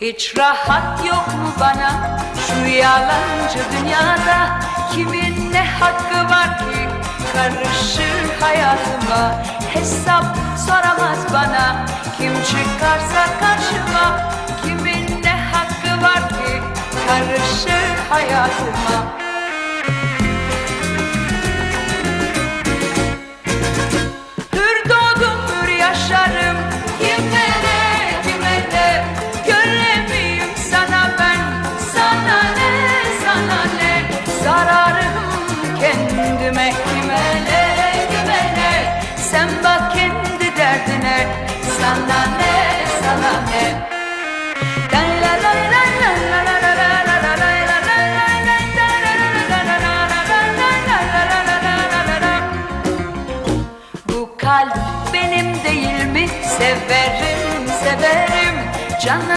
Hiç rahat yok mu bana? Şu yalancı dünyada Kimin ne hakkı var ki? Karışır hayatıma Hesap soramaz bana. Kim çıkarsa karşıma Kimin ne hakkı var ki? Karışır hayatıma güvene güvene. Sen bak kendi derdine Sana ne sana ne. Bu kalp benim değil mi? Severim, severim. Canım